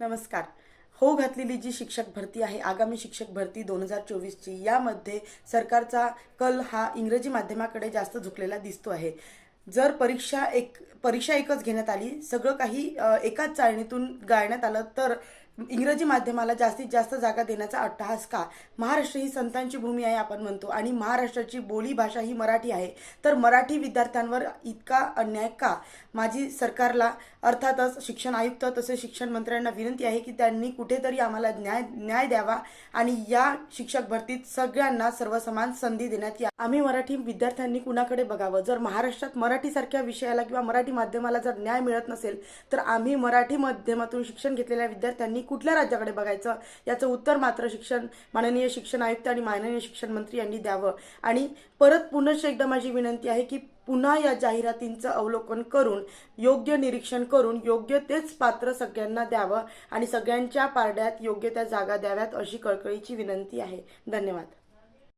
नमस्कार. हो घातलेली जी शिक्षक भरती आहे आगामी शिक्षक भरती दोन हजार चोवीसची यामध्ये सरकारचा कल हा इंग्रजी माध्यमाकडे जास्त झुकलेला दिसतो आहे. जर परीक्षा एक परीक्षा एकच घेण्यात आली सगळं काही एकाच चाळणीतून गाळण्यात आलं तर इंग्रजी माध्यमाला जास्तीत जास्त जागा देण्याचा अट्टहास का? महाराष्ट्र ही संतांची भूमी आहे आपण म्हणतो. आणि महाराष्ट्राची बोली भाषा ही मराठी आहे. तर मराठी विद्यार्थ्यांवर इतका अन्याय का? माझी सरकारला अर्थातच शिक्षण आयुक्त तसेच शिक्षण मंत्र्यांना विनंती आहे की त्यांनी कुठेतरी आम्हाला न्याय न्याय द्यावा आणि या शिक्षक भरतीत सगळ्यांना सर्वसमान संधी देण्यात या. आम्ही मराठी विद्यार्थ्यांनी कुणाकडे बघावं? जर महाराष्ट्रात मराठीसारख्या विषयाला किंवा मराठी माध्यमाला जर न्याय मिळत नसेल तर आम्ही मराठी माध्यमातून शिक्षण घेतलेल्या विद्यार्थ्यांनी कुठल्या राज्याकडे बघायचं? याचं उत्तर मात्र शिक्षण माननीय शिक्षण आयुक्त आणि माननीय शिक्षण मंत्री यांनी द्यावं. आणि परत पुनश्च एकदा माझी विनंती आहे की पुन्हा या जाहिरातींचं अवलोकन करून योग्य निरीक्षण करून योग्य तेच पात्र सगळ्यांना द्यावं आणि सगळ्यांच्या पारड्यात योग्य त्या जागा द्याव्यात अशी कळकळीची विनंती आहे. धन्यवाद.